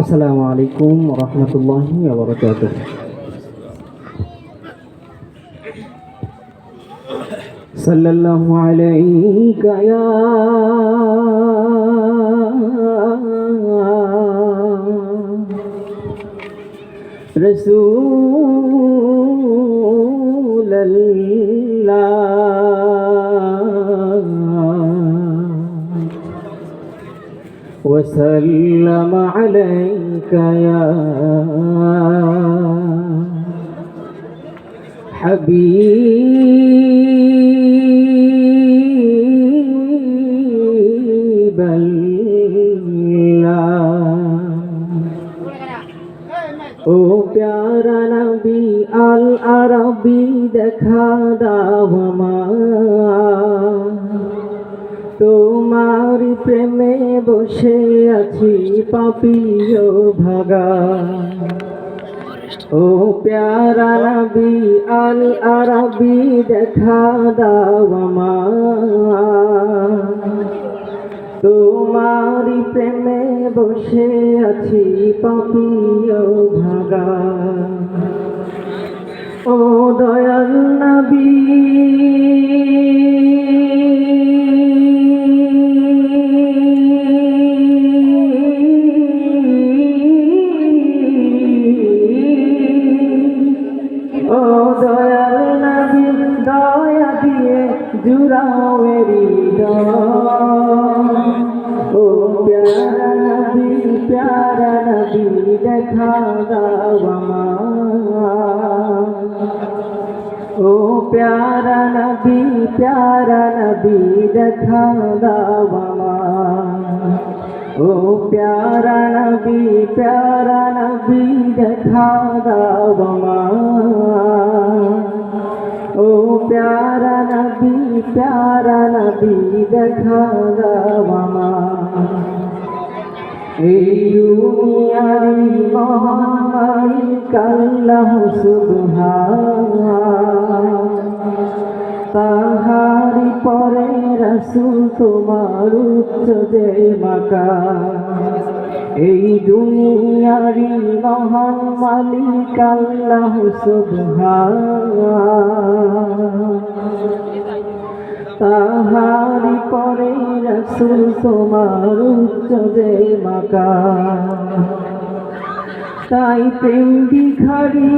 السلام عليكم ورحمة الله وبركاته. صلى الله عليك يا رسول الله. وسلم عليك يا حبيب الله ও প্যারা নবী আল আরবি দেখা দাও আমার তোমার প্রেমে বসে আছি পাপিও ভাগা। ও প্যারা নবী আল আরবি, দেখা দাও তোমার প্রেমে বসে আছি পাপিও ভাগা। ও দয়াল নবী দেখা দাও ও প্যারা নবী প্যারা নবী দেখা দাও ও প্যারা নবী প্যারা নবী দেখা দাও ও প্যারা নবী প্যারা নবী দেখা দাও এই দুনিয়ারি মহামারী কাল্লাহ তাহারি পরে রসুল তোমার উচ্চ যে মাকা। এই দুনিয়ারি মহান মালিক আল্লাহ সুবহান তাহারি পরে রসুল তোমার উচ্চ যে মাকা তাই প্রেম ভিখারি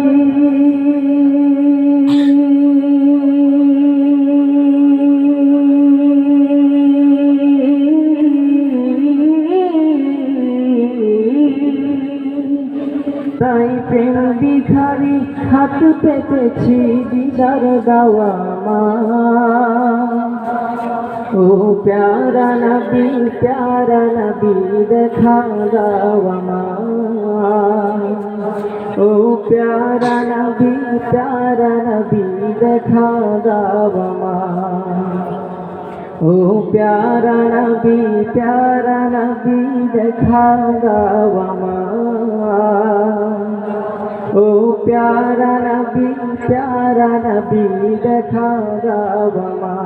ভিখারি হাত পেতেছি দিদার গাওয়া মা। ও প্যারা নবী প্যারা নবী, দেখা গাওয়া মা। ও প্যারা নবী প্যারা নবী, দেখা গাওয়া মা। ও প্যারা নবী প্যারা নবী, দেখা গাওয়া মা। ও প্যারা নবী প্যারা নবী দেখা মা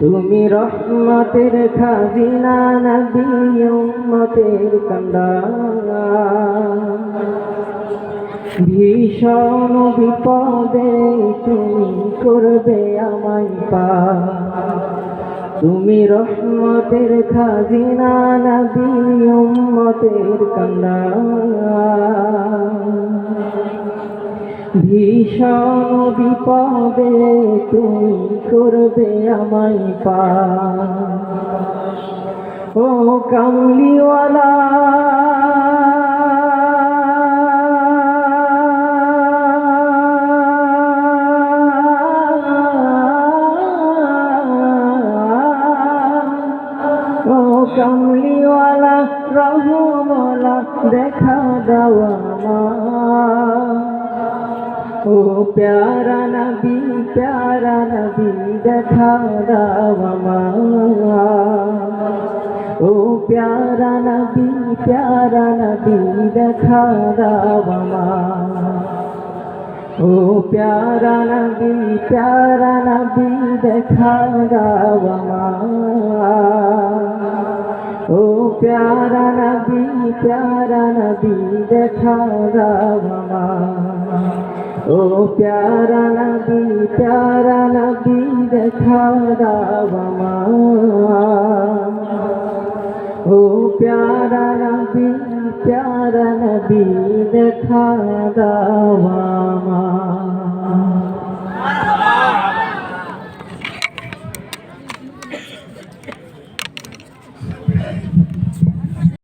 তুমি রহমতের খাজিনা নবী, উম্মতের কান্দা ভীষণ বিপদে তুমি করবে আমায় পা তুমি রহমতের খাজিনা নবী উম্মতের কান্দা ভীষণ বিপদে তুমি করবে আমায় পা। ও কামলিওয়ালা কামলিওয়ালা রহমলা দেখা দেওয়া ও প্যারা নবী প্যারা নবী, দেখা দাওয়া ও প্যারা নবী প্যারা নবী, দেখা দাওয়া ও প্যারা নবী প্যারা নবী, দেখা দাও আমার ও প্যারা নবী প্যারা নবী, দেখা দাও আমার ও প্যারা নবী প্যারা নবী, দেখা দাও আমার ও প্যারা নবী প্যারা নবী, দেখা আমার